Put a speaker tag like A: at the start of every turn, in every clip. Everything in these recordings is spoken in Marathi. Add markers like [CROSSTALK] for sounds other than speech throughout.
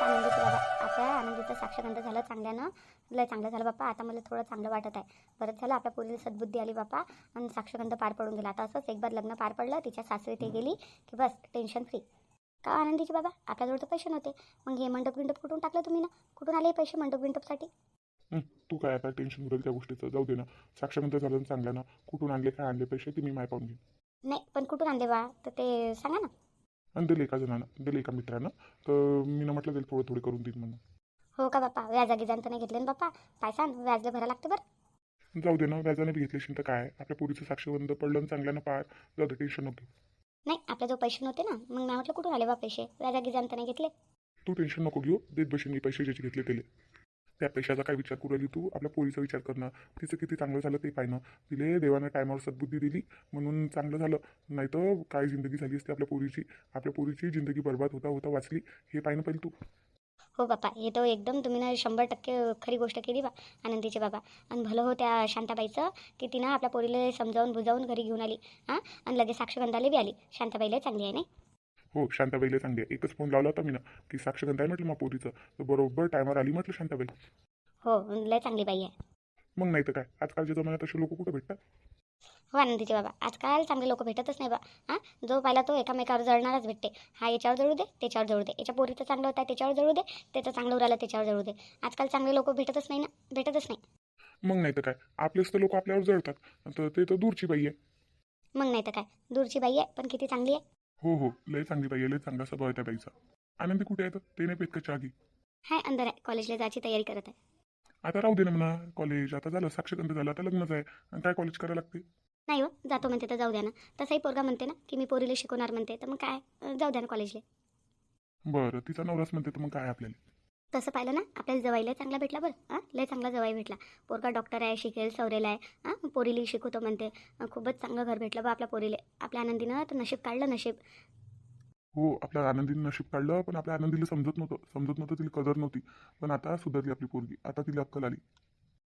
A: मस्त आनंदीची बाबा. आपल्या आनंदीचं साक्षगंध झालं चांगल्यानं. लय चांगलं झालं बाप्पा. आता मला थोडं चांगलं वाटत आहे. बरं झालं आपल्या पोरीला सद्बुद्धी आली बाप्पा. आणि साक्षगंध पार पडून गेला. आता असंच एक बार लग्न पार पडलं तिच्या सासरी ते गेली की बस टेन्शन फ्री का आनंदीची बाबा? आपल्याजवळ तर पैसे नव्हते. मग हे मंडप गिंडप कुठून टाकलं तुम्ही ना? कुठून आले हे पैसे मंडप गिंडपसाठी
B: हं, तू काय आता टेन्शन उरल त्या गोष्टीचं? जाऊ दे ना. साक्षानंतर झालं चांगलं ना कुठून आणले काय आणले पैसे ते मी माय पाहून घेईन.
A: नाही पण कुठून आणले बा? तर ते सांगा ना.
B: आणि दिले एका जणानं दिले एका मित्रानं. तर मी ना म्हटलं त्याला थोडं थोडे करून देईन म्हणून.
A: हो का बाप्पा व्याजागी जाण तर नाही घेतले ना बाप्पा पायसान व्याजला भरा लागते बरं.
B: जाऊ दे ना व्याजाने बी घेतली तर काय? आपल्या पोरीचं साक्षगंध पडलं चांगल्यानं पार जाऊ दे टेन्शन नको
A: नाही आपल्याजवळ पैसे नव्हते ना मग मी म्हटलं कुठून आले बा पैसे? व्याजागी जाण तर नाही घेतले.
B: तू टेन्शन नको घेऊ. देत बशीन मी पैसे ज्याचे घेतले त्याले. त्या पैशाचा काय विचार करू राहिली तू? आपल्या पोरीचा विचार करणं तिचं किती चांगलं झालं ते पाहिणं तिले देवानं टायमावर सद्बुद्धी दिली म्हणून चांगलं झालं. नाही तर काय जिंदगी झाली असते आपल्या पोरीची? आपल्या पोरीची जिंदगी बर्बाद होता होता वाचली. हे पाहिणं पहिले तू.
A: हो बापा हे तर एकदम तुम्ही ना शंभर टक्के खरी गोष्ट केली बा आनंदीचे बाबा. आणि भलं हो त्या शांताबाईचं की तिनं आपल्या पोरीला समजावून बुजावून घरी घेऊन आली हां? आणि लगेच साक्षगंधाला बी आली. शांताबाईला चांगली आहे नाही?
B: हो शांताबाईला चांगली आहे एकच फोन लावला होता मी ना की साक्षगंध आहे म्हटलं मग पोरीचं. तर बरोबर टायमावर आली म्हटलं शांताबाई.
A: हो लय चांगली बाई आहे.
B: मग नाही तर काय? आजकालच्या जमान्यात असे लोक कुठं भेटतात?
A: हो आनंदीचे बाबा. आजकाल चांगले लोक भेटतच नाही बा. हां? जो पाहिला तो एकामेकावर जळणारच भेटते. हा याच्यावर जळू दे त्याच्यावर जळू दे. याच्या पोरीचं चांगलं होतं त्याच्यावर जळू दे. त्याचं चांगलं उरालं त्याच्यावर जळू दे. आजकाल चांगले लोक भेटतच नाही ना. भेटतच नाही.
B: मग नाही तर काय? आपलेच तर लोक आपल्यावर जळतात. तर ते तर दूरची बाई आहे.
A: मग नाही तर काय? दूरची बाई आहे पण किती चांगली आहे.
B: हो हो. लय चांगली बाई आहे लय चांगला स्वभाव आहे त्या बाईचा. आनंदी कुठे आहे तर? ते नाही पेत का चहा घे?
A: हाय अंदर आहे. कॉलेजला जायची तयारी करत आहे.
B: आता राहू दे ना म्हणा कॉलेज. आता झालं साक्षगंध झालं आता लग्नच आहे. आणि काय कॉलेज करायला लागते?
A: नाही हो जातो म्हणते तर जाऊ द्या ना. तसाही पोरगा म्हणते ना की मी पोरीला शिकवणार म्हणते तर मग काय? अं, जाऊ द्या ना कॉलेजला.
B: बरं तिचा नवराच म्हणते तर मग काय आपल्याला?
A: तसं पाहिलं ना आपल्याला जवाईला चांगला भेटला बरं. हां लय चांगला जवाई भेटला. पोरगा डॉक्टर आहे शिकेल सवरेला आहे. हां पोरीली शिकवतो म्हणते. खूपच चांगलं घर भेटलं बा आपल्या पोरीले. आपल्या आनंदीनं तर नशीब काढलं नशीब.
B: हो आपल्या आनंदीने नशीब काढलं पण आपल्या आनंदीला समजत नव्हतं. समजत नव्हतं तिला कदर नव्हती. पण आता सुधारली आपली पोरगी. आता तिला अक्कल आली.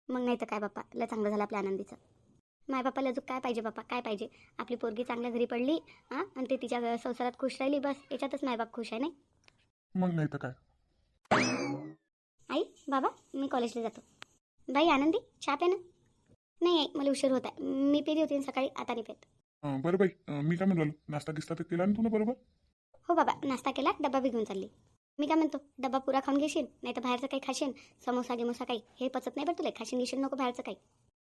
A: मग नाही तर काय बाप्पा? लय चांगलं झालं आपल्या आनंदीचं. माय बाप्पाला अजून काय पाहिजे बाप्पा? काय पाहिजे? आपली पोरगी चांगल्या घरी पडली हां आणि ते तिच्या संसारात खुश राहिली बस. याच्यातच मायबाप खुश आहे नाही?
B: मग नाही तर काय?
A: आई बाबा मी कॉलेजला जातो. बाई आनंदी चहा पे ना. नाही आई मला उशीर होत आहे. मी पेली होती ना सकाळी आता नाही पेत.
B: अं, बरं बाई अं, मी काय म्हणलो नाश्ता गिस्ता तर केला ना तू ना बरोबर?
A: हो बाबा नाश्ता केला डबा बी घेऊन चालली. मी काय म्हणतो डबा पुरा खाऊन घेशील नाही तर बाहेरचं काही खाशील समोसा गिमोसा काही. हे पचत नाही बरं तुला खाशील घेशील नको बाहेरचं काही.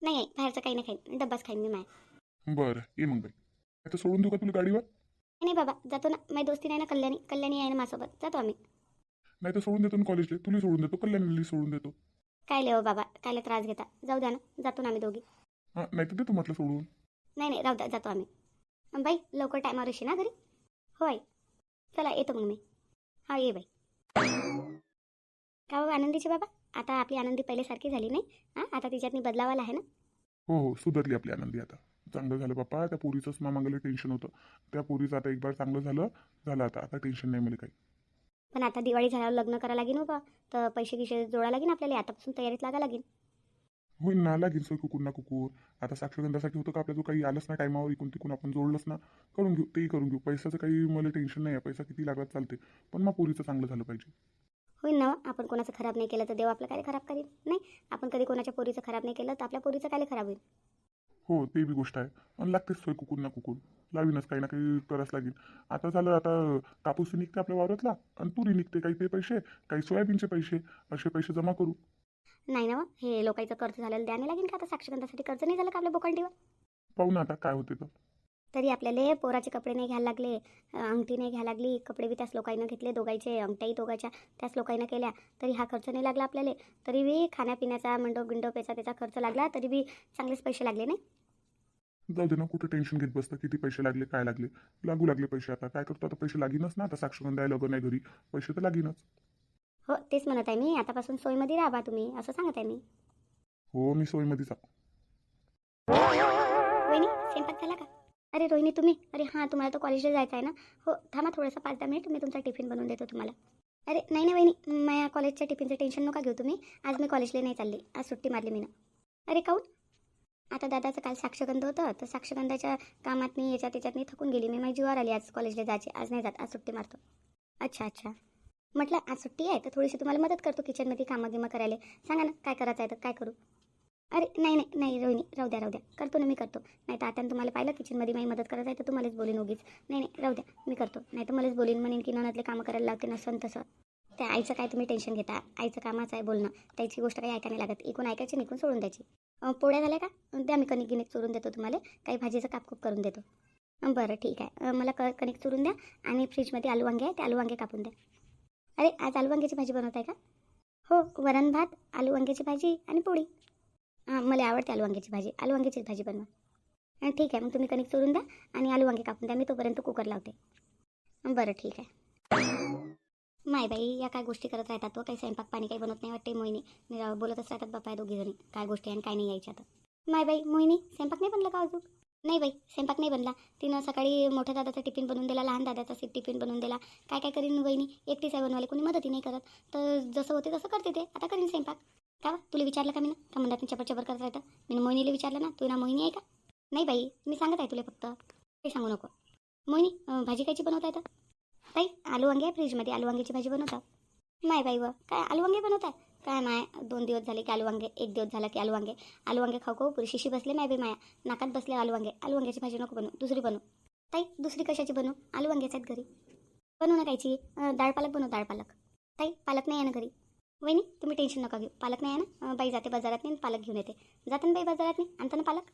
A: नाही आई बाहेरचं काही नाही खाईन डब्बाच खाईन मी माय.
B: बरं ये मग बाई. आता सोडून देऊ का तुला गाडीवर?
A: नाही बाबा जातो ना. माझी दोस्ती नाही ना कल्याणी कल्याणी आहे ना माझ्यासोबत. जातो आम्ही.
B: नाही तर सोडून देतो ना कॉलेजला तुला सोडून देतो कल्याणला सोडून देतो.
A: काय ले हो बाबा? कायले त्रास घेता? जाऊ द्या ना जातो ना आम्ही दोघी.
B: हां नाही तर देतो म्हटलं सोडून.
A: नाही नाही राहू द्या जातो आम्ही. बाई लवकर टायमावर येशील ना घरी? हो आई चला येतो मग मी. हा ये बाई. का बाबा आनंदीची बाबा? आता आपली आनंदी पहिल्यासारखी झाली नाही? हां आता तिच्यातनी बदलावाला आहे ना?
B: हो हो सुधारली आपली आनंदी आता. चांगलं झालं बाप्पा. त्या पोरीचंच मामांगलं टेन्शन होतं. त्या पोरीचं आता एक बार चांगलं झालं झालं आता. आता टेन्शन नाही मला काही.
A: पण आता दिवाळी झाल्यावर लग्न करायला लागेल हो बा. तर पैसे गिशे जोडा लागेल आपल्याला आतापासून तयारीत लागा लागेल.
B: होईल ना लागेल सोय कुकुर ना कुकुर. आता साक्षगंधासाठी होतं का आपल्या जो काही आलंच ना टायमावर इकून तिकून आपण जोडलंच ना करून घेऊ तेही करून घेऊ. पैशाचं काही मला टेन्शन नाही आहे पैसा किती लागत चालते पण मग पोरीचं चांगलं झालं पाहिजे.
A: होईल ना हो? आपण कोणाचं खराब नाही केलं तर देव आपलं काय खराब करेल? नाही आपण कधी कोणाच्या पोरीचं खराब नाही केलं तर आपल्या पोरीचं काय खराब होईल?
B: हो ते बी गोष्ट आहे. पण लागतेच सोय कुकुर ना कुकुर. लावीनच काही ना काही करावंच लागेल. आता झालं आता कापूस निघते आपल्या वावरातला आणि तुरी निघते काही ते पैसे काही सोयाबीनचे पैसे असे पैसे जमा करू.
A: नाही ना हो? हे लोकांचं कर्ज झालेलं द्याने लागेल का आता? साक्षगंधासाठी कर्ज नाही झालं का आपल्या बोकांडीवर?
B: पाहू ना आता काय होते तर.
A: तरी आपल्याला पोराचे कपडे नाही घ्यायला लागले अंगठी नाही घ्यायला लागली कपडे बी त्याच लोकांना घेतले दोघांचे अंगठ्याही दोघांच्या त्याच लोकांना केल्या तरी हा खर्च नाही लागला आपल्याला. तरी बी खाण्यापिण्याचा मंडप गिंडप याचा त्याचा खर्च लागला तरी बी चांगलेच पैसे लागले नाही?
B: जाऊ दे ना कुठे टेन्शन घेत बसतं किती पैसे लागले काय लागले? लागू लागले पैसे आता. काय करतो आता? पैसे लागीनच ना आता. साक्षगंध आहे लग्न आहे घरी. पैसे तर लागीनच.
A: हो तेच म्हणत आहे मी. आतापासून सोयीमध्ये राहा तुम्ही असं सांगत आहे मी.
B: हो मी सोयीमध्येच आहे.
A: रोहिणी स्वयंपाक झाला का? अरे रोहिणी तुम्ही? अरे हां तुम्हाला तर कॉलेजला जायचं आहे ना? हो थांबा थोडंसं पाच दहा मिनिट मी तुमचा टिफिन बनवून देतो तुम्हाला. अरे नाही ना वहिनी माझ्या कॉलेजच्या टिफिनचं टेन्शन नका घेऊ तुम्ही. आज मी कॉलेजला नाही चालली. आज सुट्टी मारली मी ना अरे काऊन? आता दादाचं काल साक्षगंध होतं. तर साक्षगंधाच्या कामात मी याच्यात त्याच्यात मी थकून गेली. मी माझी जीवावर आली. आज कॉलेजला जायची. आज नाही जात. आज सुट्टी मारतो. अच्छा अच्छा. म्हटलं आज सुट्टी आहे. तर थोडीशी तुम्हाला मदत करतो किचनमध्ये कामं गिमं करायला. सांगा ना काय करायचं आहे तर काय करू? अरे नाही नाही नाही रोहिणी राहू द्या राहू द्या. करतो ना मी करतो. नाही तर आता तुम्हाला पाहिलं किचनमध्ये माझी मदत करत आहे तर तुम्हालाच बोलीन उगीच. नाही नाही राहू द्या. मी करतो. नाही तर मलाच बोलीन म्हणेन की ननातले कामं करायला लावते ना तसं. त्या आईचं काय तुम्ही टेन्शन घेता? आईचं कामाचं आहे बोलणं. त्याची गोष्ट काही ऐकायला लागत. इकून ऐकायची निकून सोडून द्यायची. पोळ्या झाल्या का? द्या मी कणिक गिनिक चोरून देतो तुम्हाला. काही भाजीचं कापकूप करून देतो. बरं ठीक आहे. मला क कणिक चोरून द्या आणि फ्रीजमध्ये आलू वांगे आहे ते आलू वांगे कापून द्या. अरे आज आलू वांग्याची भाजी बनवत आहे का? हो वरण भात आलू वांग्याची भाजी आणि पोळी. हां मला आवडते आलू वांग्याची भाजी. आलू वांग्याचीच भाजी बनवा. ठीक आहे मग तुम्ही कणिक चोरून द्या आणि आलू वांगे कापून द्या. मी तोपर्यंत कुकर लावते. बरं ठीक आहे. माय बाई या काय गोष्टी करत राहतात तो काही स्वयंपाक पाणी काही बनत नाही वाटते मोहिनी. बोलतच राहतात बापा दोघी जणी. काय गोष्टी आणि काय नाही यायच्या तर माय बाई मोहिनी स्वयंपाक नाही बनला का अजून? नाही बाई स्वयंपाक नाही बनला. तिनं सकाळी मोठ्या दादाचा टिफिन बनवून दिला लहान दादाचा सीट टिफिन बनवून दिला. काय काय करीन बहिणी एकटीच आहे बनवायला कोणी मदती नाही करत. तर जसं होते तसं करते ते. आता करीन स्वयंपाक. का तुला विचारलं का मी ना का म्हणतात चपर चपर करत राहतं? मी मोहिनीला विचारलं ना तू ना मोहिनी आहे का? नाही बाई मी सांगत आहे तुला फक्त. काही सांगू नको. मोहिनी भाजी कायची बनवता येतं ताई आलू वांगे आहे फ्रीजमध्ये. आलू वांग्याची भाजी बनवता माय बाई व काय आलू वांगे बनवताय? काय माय दोन दिवस झाले की आलू वांगे एक दिवस झाला की आलू वांगे आलू वांगे खाऊ खाऊ पुरी शिशी बसले माय बाई माया. नाकात बसले आलू वांगे आलू वांग्याची भाजी नको बनवू दुसरी बनवू. ताई दुसरी कशाची बनवू? आलू वांग्याच आहेत घरी. बनवू ना कायची डाळ पालक बनवू डाळ पालक. ताई पालक नाही आहे ना घरी. वहिनी तुम्ही टेन्शन नका घेऊ. पालक नाही आहे ना? बाई जाते बाजारात नाही पालक घेऊन येते. जाते ना बाई बाजारात नाही आणता ना पालक?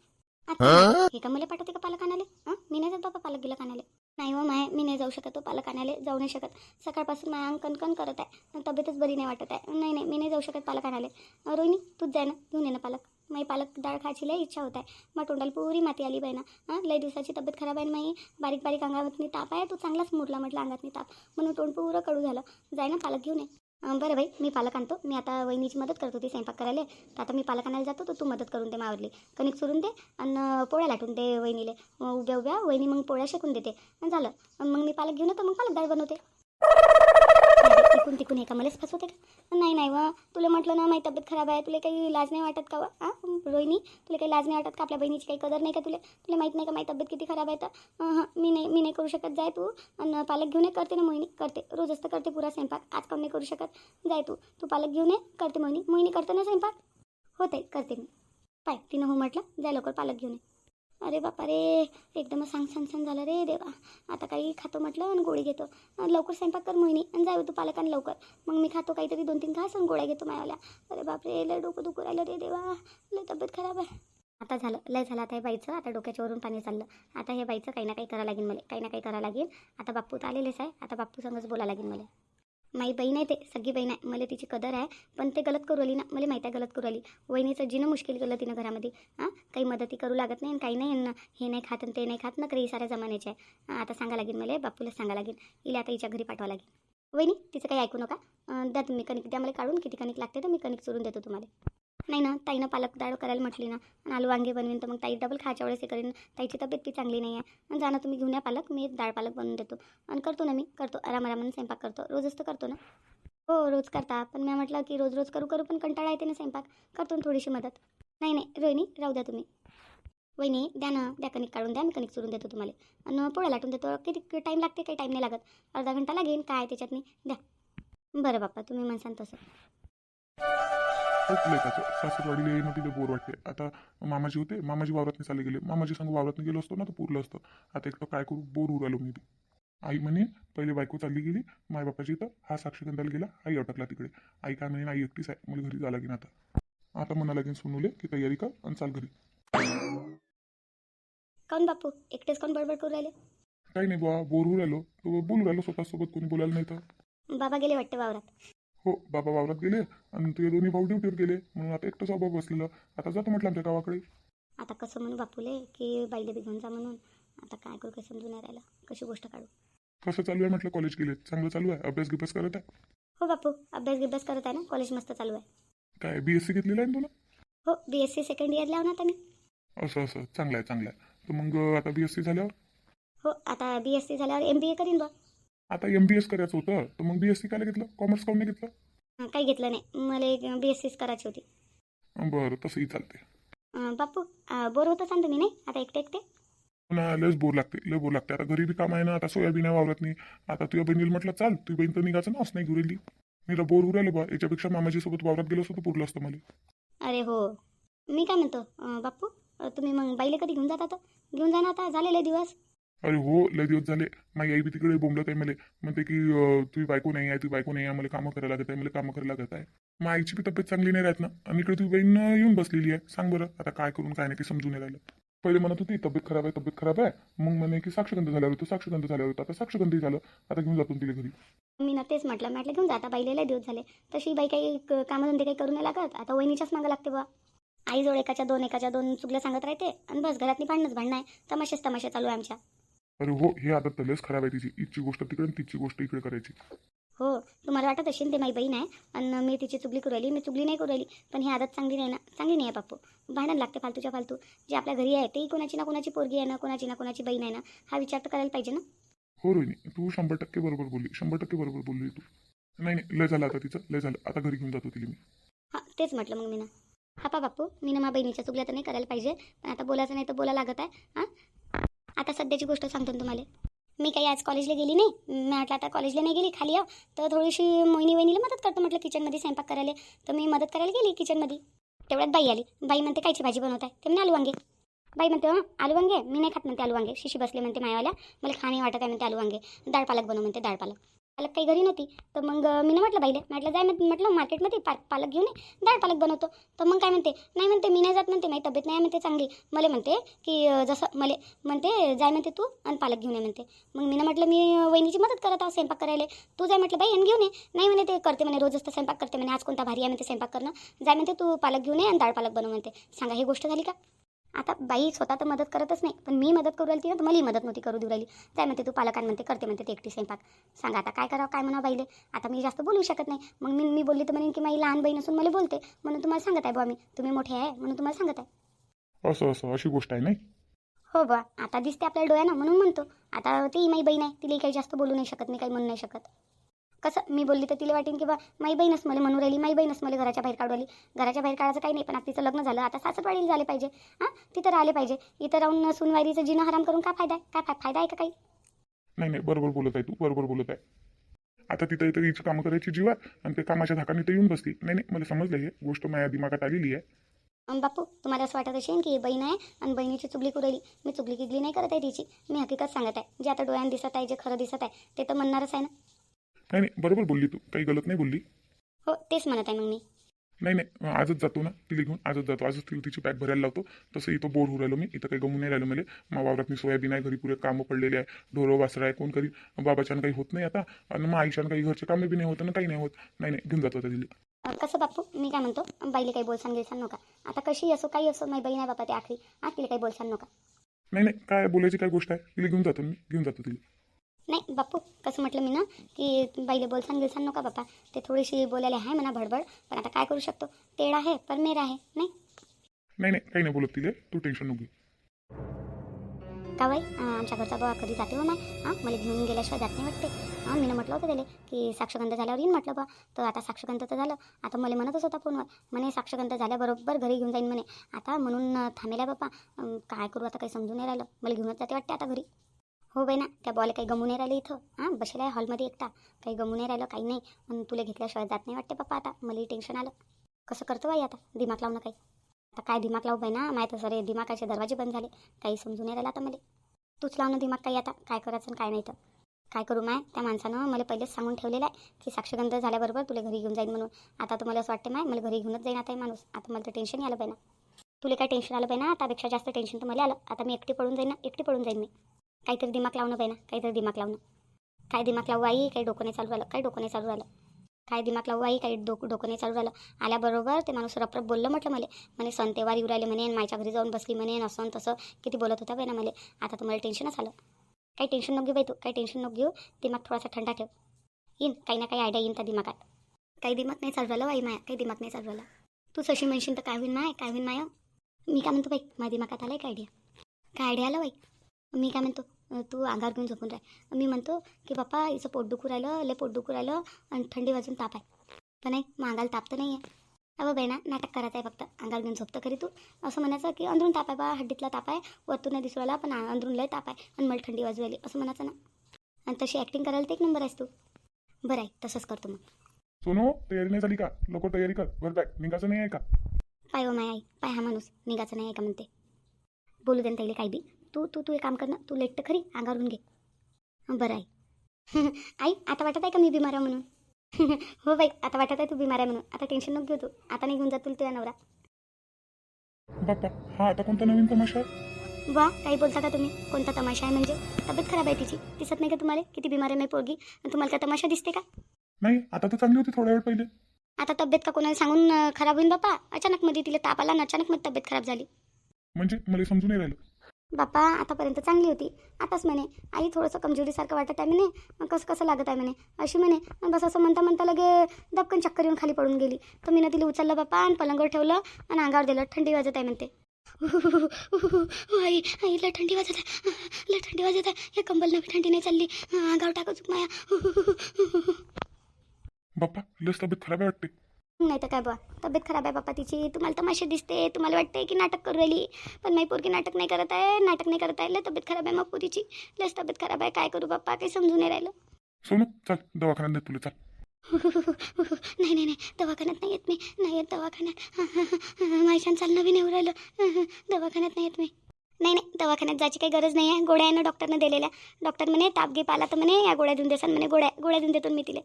A: आता हे? का मला पाठवते का पालक आणाले हां मी नाही जात बाबा पालक गेला आणाले नाही हो माय मी नाही जाऊ शकत हो तो पालक आणायला जाऊ नाही शकत. सकाळपासून माय अंग कणकण करत आहे. तब्येतच बरी नाही वाटत आहे. नाही नाही मी नाही जाऊ शकत पालक आणाले रोहिणी तूच जाय ना घेऊन ये ना पालक. माई पालक डाळ खायची लय इच्छा होत आहे. मग तोंडाला पुरी माती आली बाई ना. हां लय दिवसाची तब्येत खराब आहे माई. बारीक बारीक अंगावरनी ताप आहे. तू चांगलाच मुरला म्हटलं अंगातनी ताप. म्हणून तोंड पुरं कडू झालं. जाय ना पालक घेऊन ये. बरं बाई मी पालक आणतो. मी आता वहिनीची मदत करतो ती स्वयंपाक करायला. तर आता मी पालक आणायला जातो तर तू मदत करून दे मावरली कणिक चुरून दे आणि पोळ्या लाटून दे वहिनीले. उभ्या उभ्या. वहिनी मग पोळ्या शेकून देते. आणि झालं. मग मी पालक घेऊन येतो मग पालक डाळ बनवते. तिकून तिकून हे का? मलाच फसवते का? नाही नाही वा. तुला म्हटलं ना माझी तब्येत खराब आहे. तुला काही लाज नाही वाटत का वा? रोहिणी तुला काही लाज नाही वाटत का? आपल्या बहिणीची काही कदर नाही का तुला? तुला माहीत नाही का माझी तब्येत किती खराब आहे तर? हां. मी नाही मी नाही करू शकत. जाय तू. आणि पालक घेऊन ये. करते ना मोहिनी. करते. रोजच तर करते पुरा स्वयंपाक. आज काऊन नाही करू शकत? जाय तू. तू पालक घेऊन ये. करते मोहिनी. मोहिनी करते ना स्वयंपाक? होते करते मी. पाय. तिनं हो म्हटलं. जाय लवकर पालक घेऊन ये. अरे बापा रे एकदमच सांग सांग सांग झालं रे देवा. आता काही खातो म्हटलं आणि गोळी घेतो. लवकर स्वयंपाक कर मोहिनी आणि जाऊ तू पालक लवकर. मग मी खातो काहीतरी दोन तीन घास आणि गोळ्या घेतो मायावाल्या. अरे बापरे लय डोकं दुखू राहिलं रे देवा. लय तब्येत खराब आहे. आता झालं लय झालं आता हे बाईचं. आता डोक्याच्या वरून पाणी चाललं. आता हे बाईचं काही ना काही करावं लागेल मला. काही ना काही करावं लागेल. आता बाप्पू तर आलेलेच आहे. आता बाप्पू संगच बोला लागेल मला. माई बहीण आहे ते. सगळी बहीण आहे. मला तिची कदर आहे. पण ते गलत करू आली ना. मला माहीत आहे गलत करू आली वहिनीचं जिनं मुश्किल केलं तिनं घरामध्ये. हां? काही मदती करू लागत नाही आणि काही नाही आणि हे नाही खात आणि ते नाही खात ना काही साऱ्या जमान्याचे आहे. आता सांगा लागेल मला. बापूला सांगा लागेल. इला आता हिच्या घरी पाठवा लागेल. वहिनी तिचं काही ऐकू नका. द्या तुम्ही कणिक. द्या मला काढून. किती कणिक लागते तर मी कणिक चुरून देतो तुम्हाला. नाही ना ताईनं पालक डाळ करायला म्हटली ना आणि आलू वांगे बनवीन तर मग ताई डबल खायच्या वेळेस हे करेन. ताईची तब्येत बी चांगली नाही आहे आणि जा ना तुम्ही घेऊन या पालक मी डाळ पालक बनवून देतो. आणि करतो ना मी करतो आराम आरामाने स्वयंपाक करतो. रोजच तर करतो ना. हो रोज करता. पण मी म्हटलं की रोज रोज करू करू पण कंटाळा येते ना स्वयंपाक. करतो ना थोडीशी मदत. नाही नाही रोहिणी राहू द्या तुम्ही. वहिनी द्या ना द्या कणिक काढून द्या मी कणिक चुरून देतो तुम्हाला. आणि पोळ्या लाटून देतो. किती टाईम लागते काही टाईम नाही लागत. अर्धा घंटा लागेल काय त्याच्यातनी? द्या. बरं बाप्पा तुम्ही म्हणसान तसं.
B: खूप लेखाचं सासूरवाडीला येणं तिथे बोर वाटते आता मामाजी होते मामाजी वावरातने चालले गेले. मामाजी संग वावरातने गेलो असतो ना तर पुरलं असतं. आता एकटं काय करू? बोर उरालो मी बी. आई म्हणे पहिले बायको चालली गेली मायबापाची इथं. हा साक्षगंधाला गेला आई अटकला तिकडे. आई काय म्हणे आई एकटीच आहे. मला घरी जावं लागेल आता. आता म्हणा लागेल सुनूले की तयारी कर आणि चाल घरी.
A: काऊन बापू? एकटेच काऊन बडबड करू राहिले?
B: काही नाही बुवा बोर होऊ राहिलो. तो बोलू राहिलो स्वतःसोबत कोणी बोलायला नाही तर.
A: बाबा गेले वाटते वावरात.
B: हो बाबा वावरात गेले आणि ते दोन्ही भाऊ ड्युटीवर गेले. म्हणून आता एकटं स्वभाव बसलेलं. आता जातो म्हटलं आमच्या गावाकडे.
A: आता कसं म्हणू बापूले की बाईले बी घेऊन जा म्हणून. आता काय करू काही समजून नाही राहिलं. कशी गोष्ट काढू?
B: कसं चालू आहे म्हटलं कॉलेज गेले? चांगलं चालू आहे? अभ्यास गिभ्यास करत आहे?
A: हो बापू अभ्यास गिभ्यास करत आहे ना? कॉलेज मस्त चालू आहे.
B: काय बी एस सी घेतलेलं आहे ना तुला?
A: हो B S C second year लावून आता मी.
B: असं असं. चांगलं आहे चांगलं आहे. तर मग आता बी एस सी झाल्यावर?
A: हो आता बी एस सी झाल्यावर एम बी ए करीन बा.
B: आता एम बी एस करायचं होतं तर मग बी एस सी काय घेतलं? कॉमर्स काऊन घेतलं?
A: हं, काही घेतलं नाही. मला बी एस सीच करायची होती.
B: बरं तसंही चालते
A: अं, बापू बोर होतं सांग तुम्ही नाही? आता एकटे एकटे?
B: पुन्हा लयच बोर लागते लय बोर लागते. आता घरी बी काम आहे ना आता सोयाबीन आहे वावरत नाही. आता तुझ्या बहिणीला म्हटलं चाल तुझी बहीण तर निघाचं नावच नाही घुरेली मी बोर उरायलो बा याच्यापेक्षा मामाजी सोबत वावरात गेलो असतो तर पुरलं असतं मला.
A: अरे हो. मी काय म्हणतो अं, अं, तुम्ही मग बाईले कधी घेऊन जाता तर? घेऊन जा ना आता झालेले दिवस.
B: अरे हो लय दिवस झाले. माझी आई बी तिकडे बोंबलत आहे मला म्हणते की तुझी बायको नाही आहे तुझी बायको नाही आहे मला कामं करायला लागत आहे मला कामं करायला लागत आहे. मग आईची बी तब्येत चांगली नाही राहत ना. आणि इकडे तुझी बहीण येऊन बसलेली आहे. सांग बरं आता काय करून काय नाही ते समजून नाही राहिलं. पहिले म्हणत होती तब्येत खराब आहे तब्येत खराब आहे. मग म्हणे की साक्षगंध झाल्यावर होतं साक्षगंध झाल्यावर होतं. आता साक्षगंधी झालं. आता घेऊन जातो तिला घरी.
A: मी ना तेच म्हटलं. म्हटलं घेऊन जा आता लय दिवस झाले. तशी बाई काही कामधंदे काही करू नाही लागत. आता वहिनीच्याच मागं लागते बा आईजवळ एकाच्या दोन एकाच्या दोन चुकल्या सांगत राहते. आणि बस घरातली भांडणंच भांडणं आहे. तमाशेच तमाशे चालू आहे आमच्या.
B: अरे हो हे आता तलेच खराब आहे तिची. इथची गोष्ट तिकडे तिची गोष्ट इकडे करायची.
A: हो तुम्हाला वाटत असेल ते माझी बहीण आहे आणि मी तिची चुगली करू राहिली मी चुगली नाही करू राहिली पण ही आदत चांगली नाही ना. चांगली नाही आहे बापू भांडण लागते फालतूच्या फालतू. जे आपल्या घरी आहे तेही कोणाची ना कोणाची पोरगी आहे ना कोणाची ना कोणाची बहीण आहे ना हा विचार तर करायला पाहिजे ना.
B: हो रोहिणी तू शंभर टक्के बरोबर बोलली शंभर टक्के बरोबर बोलली तू. नाही नाही लय झालं आता तिचं लय झालं. आता घरी घेऊन जातो तिला मी.
A: हां तेच म्हटलं मग मी ना हा पा बापू मी ना माझ्या बहिणीच्या चुगल्या तर नाही करायला पाहिजे पण आता बोलायचं नाही तर बोला लागत आहे हां? आता सध्याची गोष्ट सांगतो ना तुम्हाला. मी काही आज कॉलेजला गेली नाही. मी म्हटलं आता कॉलेजला नाही गेली खाली आव तर थोडीशी मोहिनी वहिनीला मदत करतो म्हटलं किचनमध्ये स्वयंपाक करायला. तर मी मदत करायला गेली किचनमध्ये तेवढ्यात बाई आली. बाई म्हणते कायची भाजी बनवत आहे ते म्हणे आलू वांगे. बाई म्हणते हं आलू वांगे? मी नाही खात म्हणते आलू वांगे. शिशी बसले म्हणते मायावाल्या मला खाणे वाटत आहे म्हणते आलू वांगे. डाळ पालक बनव म्हणते डाळ पालक. पालक काही घरी नव्हती. तर मग मी ना म्हटलं बाईले म्हटलं जाय म्हण- म्हटलं मार्केटमध्ये पा पालक घेऊन ये डाळ पालक बनवतो. तर मग काय म्हणते नाही म्हणते मी नाही जात म्हणते माझी तब्येत नाही म्हणते चांगली. मला म्हणते की जसं मला म्हणते जाय म्हणते तू आणि पालक घेऊन ये म्हणते. मग मी ना म्हटलं मी वहिनीची मदत करत आहो स्वयंपाक करायला. तू जाय म्हटलं बाई आणि घेऊन ये. नाही म्हणे ते करते म्हणे रोजच तर स्वयंपाक करते म्हणे आज कोणता भारी आहे म्हणते स्वयंपाक करणं. जाय म्हणते तू पालक घेऊन ये आणि डाळ पालक बनव म्हणते. सांगा ही गोष्ट झाली का? आता बाई स्वतः तर मदत करतच नाही पण मी मदत करू राहिली ना तर मलाही मदत नव्हती करू देऊ राहिली. काय म्हणते तू पालकां म्हणते करते म्हणते ते एकटी स्वयंपाक. सांगा आता काय करावं काय म्हणावं बाईले? आता मी जास्त बोलू शकत नाही. मग मी मी बोलली तर म्हणेन की माझी लहान बहीण असून मला बोलते म्हणून तुम्हाला सांगत आहे बुवा मी. तुम्ही मोठे आहे म्हणून तुम्हाला सांगत आहे.
B: असं असं अशी गोष्ट आहे नाही?
A: हो बा आता दिसते आपल्या डोळ्यानं म्हणून म्हणतो. आता ती माझी बहीण आहे तिला काही जास्त बोलू नाही शकत मी काही म्हणू नाही शकत. कसं? मी बोलली तर तिला वाटेन की बा माझी बहीणच मला म्हणू राहिली माझी बहीणच मला घराच्या बाहेर काढू राहिली. घराच्या बाहेर काढायचं काही नाही पण आता तिचं लग्न झालं आता सासरवाडीला झाले पाहिजे. हां? तिथं राहिले पाहिजे. इथं राहून सुनवारीचं जिनं हराम करून काय फायदा आहे? काय फा- फायदा आहे का काही?
B: नाही नाही बरोबर बोलत आहे तू बरोबर बोलत आहे. आता तिथं इथं हिचं कामं करायची जीवा आणि ते कामाच्या धाकाने ते येऊन बसली. नाही नाही मला समजलं हे गोष्ट माझ्या दिमागात आलेली आहे.
A: अं, बापू तुम्हाला असं वाटत असेल की ही बहीण आहे आणि बहिणीची चुगली करू राहिली. मी चुगली किगली नाही करत आहे तिची. मी हकीकत सांगत आहे. जे आता डोळ्यानं दिसत आहे जे खरं दिसत आहे ते तर म्हणणारच आहे ना.
B: नाही नाही बरोबर बोलली तू. काही गलत नाही बोलली.
A: हो तेच म्हणत आहे मग मी.
B: नाही नाही आजच जातो ना. तिला घेऊन आजच जातो. आजच तिला तिची बॅग भरायला लावतो. तसं इथं बोर होऊ राहिलो मी. इथं काही गमून नाही राहिलं मला. मा वावरात मी सोयाबीन आहे घरी पुरे कामं पडलेले आहे. ढोरं वासरं आहे. कोण करी बाबाच्यानं काही होत नाही आता. आणि मग आईच्यानं काही घरचे कामे बी नाही होत आणि काही नाही होत. नाही नाही घेऊन जातो आता तिला.
A: कसं बापू मी काय म्हणतो? बाईले काही बोलसान गेलसान नका. आता कशी असो काही असो माझी बहीण आहे बापा ते आखरी. हा तिला काही बोलसान नका.
B: नाही नाही काय बोलायची काय गोष्ट आहे? तिला घेऊन जातो मी. घेऊन जातो तिला.
A: नाही बापू कसं म्हटलं मी ना की बाईले बोलसान गेलसान नका बापा. ते थोडीशी बोलायला आहे म्हणा भडबड पण आता काय करू शकतो? तेड आहे पण मेर आहे नाही?
B: नाही नाही काही नाही बोलत तिला. तू टेन्शन नको.
A: का बाई? आमच्या घरचा बाबा कधी जाते हो माय? हां मला घेऊन गेल्याशिवाय जात नाही वाटते. हां मी म्हटलं होतं त्याला की साक्षगंध झाल्यावर येईन म्हटलं बा तर आता साक्षगंध तर झालं. आता मला म्हणतच होता फोनवर. म्हणे साक्षगंध झाल्याबरोबर घरी घेऊन जाईन म्हणे. आता म्हणून थांबेला बापा. काय करू आता काही समजून नाही राहिलं. मला घेऊनच जाते वाटते आता घरी. हो बाई ना त्या बॉल काही गमू नाही राहिले इथं. हां बसला आहे हॉलमध्ये एकटा. काही गमू नाही राहिलं काही नाही. पण तुला घेतल्याशिवाय जात नाही वाटते पप्पा आता. मलाही टेन्शन आलं. कसं करतो बाई आता? दिमाग लावणं काही आता काय दिमाग लावू बाई ना माहीत सरे दिमागाचे दरवाजे बंद झाले. काही समजून नाही राहिलं आता मला. तूच लावणं दिमाग काही आता. काय करायचं काय नाही तर. काय करू माय? त्या माणसानं मला पहिलेच सांगून ठेवलेलं आहे की साक्षगंध झाल्याबरोबर तुला घरी घेऊन जाईन म्हणून. आता तर मला असं वाटतं माय मला घरी घेऊनच जाईन आता माणूस. आता मला तर टेन्शन आलं पाहिजे तुला काय टेन्शन आलं पाहिजे ना आतापेक्षा जास्त टेन्शन तर मला आलं. आता मी एकटी पडून जाईन ना? एकटी पडून जाईन मी. काहीतरी दिमाग लावणं पाहिजे काहीतरी दिमाग लावणं. काय दिमाग लावू आई? काही डोकं नाही चालू झालं. काही डोकं नाही चालू राहिलं काय दिमाग लावू आई? काही डोकं डोकं नाही चालू राहिलं आल्याबरोबर ते माणूस रपरप बोललं म्हटलं मला. म्हणे सण तेव्हार येऊ राहिले म्हणे आणि माझ्या घरी जाऊन बसली म्हणे असं तसं किती बोलत होता बाई ना मला. आता तुम्हाला टेन्शनच आलं. काही टेन्शन नको घेऊ बाई तू काही टेन्शन नको घेऊ. दिमाग थोडासा थंडा ठेव. येईन काही ना काही आयडिया येईन त्या दिमागात. काही दिमाग नाही चालू राहिलं बाई माया काही दिमाग नाही चालू राहिला तूच अशी म्हणशील तर काय होईन माय? काय होईन माया? मी काय म्हणतो बाई माझ्या दिमागात आहे काय आयडिया काय आयडिया आलं बाई? मी काय म्हणतो तू अंगावर घेऊन झोपून राह. मी म्हणतो की बाप्पा हिचं पोट दुखू राहिलं लय पोट दुखू राहिलं आणि थंडी वाजून ताप आहे. पण नाही मग अंगाला ताप तर नाही आहे अहो बहिणा नाटक करायचं आहे फक्त. अंगावर घेऊन झोपतं खरी तू. असं म्हणायचं की अंदरून ताप आहे बा हड्डीतला ताप आहे वरतून नाही दिसू राहिला पण अंदरून लय ताप आहे आणि मला थंडी वाजू राहिली. असं म्हणायचं ना. आणि तशी ॲक्टिंग करायला तर एक नंबर आहेस तू. बरं आहे तसंच करतो मग.
B: सोनू तयारी नाही झाली का? लवकर तयारी कर. घर बॅग. निघायचं नाही आहे का?
A: पाय हो माय आई. पाय हा माणूस. निघायचं नाही आहे का म्हणते? बोलू दे ना ताईले काही बी. तू तू तू एक काम कर ना. तू लेट तर खरी अंगावरून घे. बरं आहे. [LAUGHS] आई आता वाटत आहे का मी बिमार आहे म्हणून? [LAUGHS] हो बाई आता वाटत आहे तू बिमार आहे म्हणून. आता टेन्शन नको घेऊ तू. आता नाही घेऊन जा तुला तुझ्या नवरा.
B: बाप्पा हा आता कोणता नवीन तमाशा आहे?
A: वा काही बोलता का तुम्ही? कोणता तमाशा आहे म्हणजे? तब्येत खराब आहे तिची. दिसत नाही का तुम्हाला? किती बिमार आहे मी पोरगी. आणि तुम्हाला का तमाशा दिसते का?
B: नाही आता तर चांगली होती थोड्या वेळ पहिले.
A: आता तब्येत का कोणाला सांगून खराब होईन बापा? अचानक मध्ये तिला ताप आला आणि अचानक मध्ये तब्येत खराब झाली.
B: म्हणजे मला समजून नाही राहिलं.
A: बाप्पा आतापर्यंत चांगली होती. आताच म्हणे आई थोडंसं कमजोरीसारखं वाटत आहे म्हणे. मग कसं कसं लागत आहे म्हणे. अशी म्हणे. बस असं म्हणता म्हणता लगे दबकन चक्कर येऊन खाली पडून गेली. तर मी तिला उचललं बाप्पा आणि पलंगावर ठेवलं आणि अंगावर दिलं. थंडी वाजत आहे म्हणते. आई आईला थंडी वाजत आहे थंडी वाजत आहे हे कंबल नवी थंडी नाही चालली अंगावर टाकू माया
B: बाप्पा लस तब्येत खराब आहे वाटते
A: नाही तर काय बुवा? तब्येत खराब आहे बाप्पा तिची. तुम्हाला तमाशे दिसते. तुम्हाला वाटते की नाटक करू राहिली. पण माझी पोरगी नाटक नाही करत आहे नाटक नाही करत आहे. लय तब्येत खराब आहे मग पुरीची लस तब्येत खराब आहे. काय करू बाप्पा? काही समजून नाही राहिलं.
B: सोनू चल दवाखान्यात नाही तुला चल.
A: नाही नाही नाही. दवाखान्यात नाही येत मी. नाही येत दवाखान्यात. माझ्या चालणं बी नाही राहिलं. दवाखान्यात नाही येत मी. नाही नाही. दवाखान्यात जायची काही गरज नाही आहे. गोळ्या आहे ना डॉक्टरनं दिलेल्या. डॉक्टर म्हणे ताप घे पाला तर म्हणे या गोळ्या देऊन देसान म्हणे. गोळ्या गोळ्या देऊन देतो मी तिला.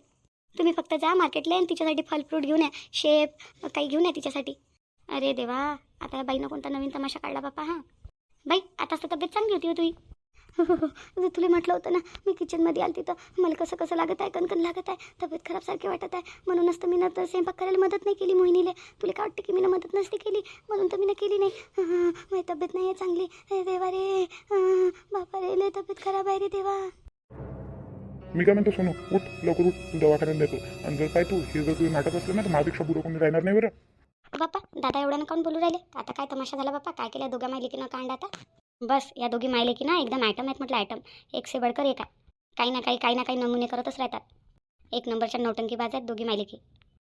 A: तुम्ही फक्त जा मार्केटला आणि तिच्यासाठी फल फ्रूट घेऊन या शेप काही घेऊन या तिच्यासाठी. अरे देवा आता बाईनं कोणता नवीन तमाशा काढला बापा हां. बाई आता असं तब्येत चांगली होती हो तुझी हो, हो, हो. जर तुला म्हटलं होतं ना मी किचनमध्ये आली तिथं मला कसं कसं लागत आहे कणकण लागत आहे तब्येत खराब सारखी वाटत आहे. म्हणूनच तर मी तर स्वयंपाक करायला मदत नाही केली मोहिनीले. तुला काय वाटतं की मी मदत नसती केली? म्हणून तर मी केली नाही. माझी तब्येत नाही आहे चांगली. अरे देवा रे. बापा रे लय तब्येत खराब आहे रे देवा.
B: मी काय म्हणतो सोनू उठ लवकर उठ तू दवाखान्यात देतो आणि जर काय तू हे जर तुझं नाटक असलं ना तर माझ्यापेक्षा बुरं कोणी राहणार नाही बरं.
A: बापा दादा एवढ्यानं काऊन बोलू राहिले? आता काय तमाशा झाला बापा काय केलं? दोघा मायले की ना कांड आता? बस या दोघी मायले की ना एकदम आयटम आहेत म्हटलं आयटम एक से बडकर एक आहे काही ना काही काही ना काही नमुने करतच राहतात. एक नंबरच्या नौटंकी बाज आहेत दोघी मायले की.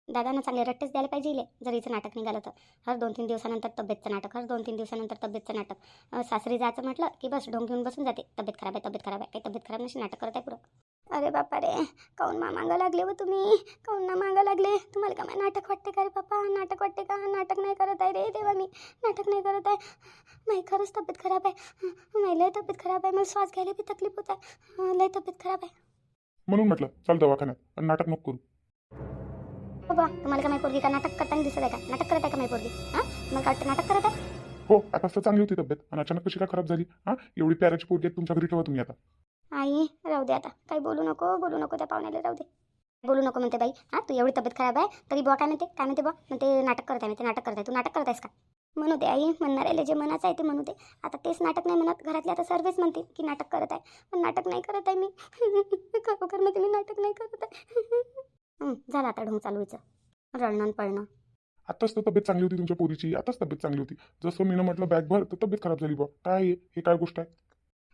A: दादानं चांगले रट्टेच द्यायला पाहिजे इले जर हिचं नाटक निघालं तर. हर दोन तीन दिवसानंतर तब्येतचं नाटक हर दोन तीन दिवसानंतर तब्येतचं नाटक. सासरी जायचं म्हटलं की बस ढोंग घेऊन बसून जाते. तब्येत खराब आहे तब्येत खराब आहे. काही तब्येत खराब नशी नाटक करत आहे पुरं. अरे बापा रे काऊन मा मागं लागले व तुम्ही? काऊन ना मागं लागले? तुम्हाला का मा- नाटक वाटते का रे बापा? नाटक वाटते का? नाटक नाही करत आहे रे देवा मी. नाटक नाही करत आहे. नाही खरंच तब्येत खराब आहे. नाही लय तब्येत खराब आहे. मला श्वास घ्यायला बी तकलीफ होत आहे. लय तब्येत खराब आहे.
B: म्हणून म्हटलं चल दवाखान्यात आणि नाटक नको करू.
A: बाबा तुम्हाला का माझी पोरगी का नाटक करताना दिसत आहे का? नाटक करत आहे का माझी पोरगी? हां? मला वाटतं नाटक करत आहे?
B: हो आता चांगली होती तब्येत आणि अचानक कशी काय खराब झाली? हा? एवढी प्याराची पोरगी आहे तुमच्या घरी ठेवा तुम्ही आता.
A: आई राहू दे आता. काही बोलू नको बोलू नको त्या पाहुण्याला राहू दे. बोलू नको म्हणते बाई. हां तू एवढी तब्येत खराब आहे तरी बुवा काय म्हणते? काय म्हणते बुवा? म्हणते नाटक करत आहे म्हणते नाटक करत आहे. तू नाटक करत आहेस का? म्हणू दे आई म्हणणाऱ्याला जे मनाचं आहे ते म्हणू दे. आता तेच नाटक नाही म्हणत घरातले आता सर्वच म्हणते की नाटक करत आहे. पण नाटक नाही करत आहे मी. [LAUGHS] खरोखर म्हणते मी नाटक नाही करत आहे. [LAUGHS] झालं आता ढोंग चालवायचं रळणं आणि पळणं.
B: आताच तर तब्येत चांगली होती तुमच्या पोरीची. आताच तब्येत चांगली होती. जसं मी म्हटलं बॅग भर तर तब्येत खराब झाली बा काय आहे? हे काय गोष्ट आहे?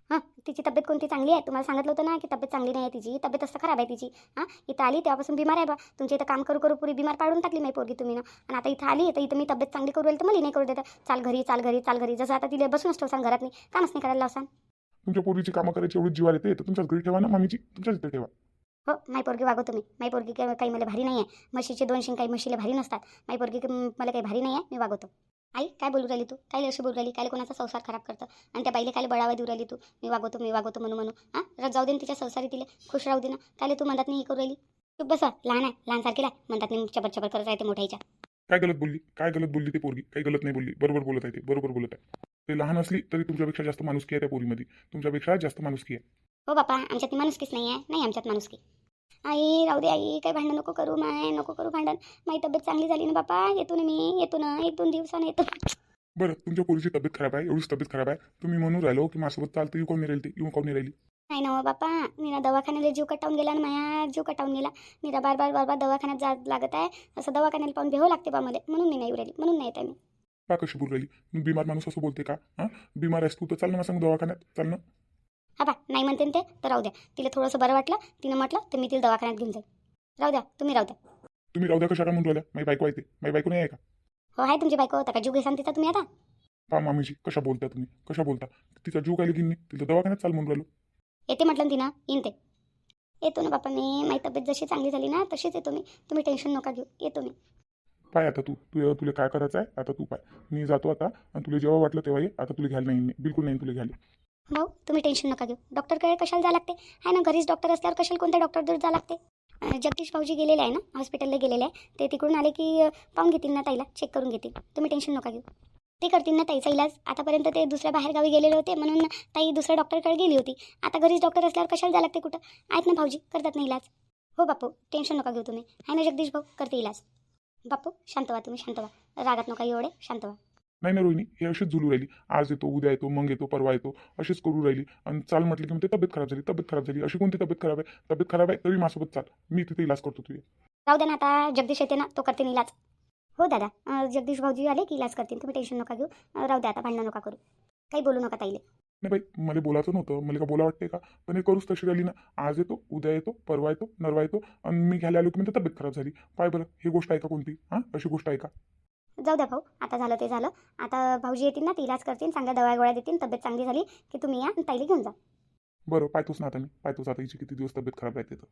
A: हां तिची तब्येत कोणती चांगली आहे? तुम्हाला सांगितलं होतं ना की तब्येत चांगली नाही आहे तिची. तब्येत असं खराब आहे तिची. हां इथं आली तेव्हापासून बिमार आहे बा. तुमच्या इथं काम करू करू पुरी बिमार पाडून टाकली नाही पोरगी तुम्ही ना. आणि आता इथं आली तर इथं मी तब्येत चांगली करू तर मला नाही करू देता. चाल घरी चाल घरी चाल घरी. जसं आता तिला बसूनच ठेवसान घरात नाही कामच नाही करायला लावसान.
B: तुमच्या पोरीची कामं करायची एवढी जीवार येते तर तुमच्याच घरी ठेवा ना मामीची. तुमच्याच इथे ठेवा.
A: हो माई पोरगी वागवतो मी. माई पोरगी काही मला भारी नाही आहे. म्हशीचे दोन शिंग काही म्हशीला भारी नसतात. माई पोरगी मला काही भारी नाही आहे मी वागवतो. आई काय बोलू राहिली तू? काय अशी बोलू राहिली? काय कोणाचा संसार खराब करतं? आणि त्या बाईला काय बळावा देऊ राहिली तू? मी वागवतो मी वागवतो म्हणू म्हणू. हां? रज जाऊ दे ना तिच्या संसारी तिला. खुश राहू दे ना. काय तू म्हणतात नाही करू राहिली? तू बसा. लहान आहे. लहान सारखीला म्हणतात नाही चबर चबर करत राहते मोठ्याच्या
B: काय गलत बोलली? काय गलत बोलली ती पोरगी? काही गलत नाही बोलली. बरोबर बोलत आहे ते. बरोबर बोलत आहे. ते लहान असली तरी तुमच्यापेक्षा जास्त माणुसकी आहे त्या पोरीमध्ये. तुमच्यापेक्षा जास्त माणुसकी आहे.
A: हो बापा आमच्यात माणुसकीच नाही आहे. नाही आमच्यात माणुसकी. आई राहू दे आई काही भांडण नको करू माय नको करू भांडण. माझी तब्येत चांगली झाली ना बापा? येतो ना मी येतो ना. एक दोन दिवसानं येतो.
B: बरं तुमच्या पोरीची तब्येत खराब आहे एवढीच तब्येत खराब आहे. तुम्ही म्हणून राहिलो की माझ्यासोबत चालतं येऊ कोण नाही राहिली येऊ कोण नाही राहिली?
A: नाही ना हो बापा मीरा दवाखान्याला जीव कटावून गेला ना माया जीव कटावून गेला. मीरा बार बार बार बार दवाखान्यात जा लागत आहे. असं दवाखान्याला पाहून भेव लागते बा मला. म्हणून मी नाही उरायली म्हणून नाही येत आहे मी.
B: का कशी बोल राहिली? मी बिमार माणूस असं बोलते का? हां? बिमार आहेस तू तर चाल ना संग दवाखान्यात चाल ना.
A: हा बा नाही म्हणते ना ते तर राहू द्या. तिला थोडंसं बरं वाटलं तिनं म्हटलं तर मी तिला दवाखान्यात घेऊन जाईल राहू द्या तुम्ही राहू द्या.
B: तुम्ही राहू द्या कशा का म्हणून राहिल्या माझी बायको आहे ते. माझी बायको नाही आहे का?
A: हो आहे तुमची बायको होता का जीव घेसान तिचा तुम्ही आता?
B: पहा मामीजी कशा बोलता तुम्ही? कशा बोलता? तिचा जीव काय मी तिला दवाखान्यात चाल म्हणून राहिलो.
A: येते म्हटलं ना तिनं येईन ते. येतो ना बाप्पा मी माझी तब्येत जशी चांगली झाली ना तशीच येतो मी. तुम्ही टेन्शन नका घेऊ येतो मी.
B: पाय आता तू तू तुला काय करायचं आहे आता तू पाय. मी जातो आता आणि तुला जेव्हा वाटलं तेव्हा ये आता तुला घ्यायला नाही बिलकुल नाही तुला घ्यायला.
A: भाऊ तुम्ही टेन्शन नका घेऊ. डॉक्टरकडे कशाला जावं लागते? आहे ना घरीच डॉक्टर असल्यावर कशाला कोणत्या डॉक्टर दूर जा लागते? जगदीश भाऊजी गेलेले आहे ना हॉस्पिटलला गेलेले आहे. ते तिकडून आले की पाहून घेतील ना ताईला चेक करून घेतील. तुम्ही टेन्शन नका घेऊ. ते करतील ना ताईचा इलाज. आतापर्यंत ते दुसऱ्या बाहेरगावी गेलेले होते म्हणून ताई दुसऱ्या डॉक्टरकडे गेली होती. आता घरीच डॉक्टर असल्यावर कशाला जावं लागते कुठं? आहेत ना भाऊजी करतात ना इलाज. हो बापू टेन्शन नका घेऊ तुम्ही. आहे ना जगदीश भाऊ करते इलाज. बापू शांत व्हा तुम्ही शांत व्हा. रागात नका एवढे शांत व्हा.
B: नाही ना रोहिणी हे अशीच झुलू राहिली. आज येतो उद्या येतो मग येतो परवा येतो अशीच करू राहिली. आणि चाल म्हटलं की मग ते तब्येत खराब झाली तब्येत खराब झाली. अशी कोणती तब्येत खराब आहे? तब्येत खराब आहे तरी माझ्यासोबत चाल. मी तिथे इलाज करतो तुझे.
A: राहू द्या ना आता जगदीश येते ना तो करते इलाज. हो दादा अं, जगदीश भाऊजी आले की इलाज करतील. तुम्ही टेन्शन नका घेऊ. अं, राहू द्या आता भांडणं नका करू. काही बोलू नका ताईले.
B: नाही बाई मला बोलायचं नव्हतं. मला का बोला वाटते का? पण हे करूच तशी राहिली ना. आज येतो उद्या येतो परवा येतो नरवा येतो. आणि मी घ्यायला आलो की म्हणते तब्येत खराब झाली. पाय बरं ही गोष्ट आहे का कोणती? हां अशी गोष्ट आहे का?
A: जाऊ द्या भाऊ आता झालं ते झालं. आता भाऊजी येतील ना ते इलाज करतील चांगल्या दवा गोळ्या देतील तब्येत चांगली झाली की तुम्ही या आणि ताईला घेऊन जा.
B: बरं पाहतोच ना आता मी. पाहतोच आता हिची किती दिवस तब्येत खराब राहते तर.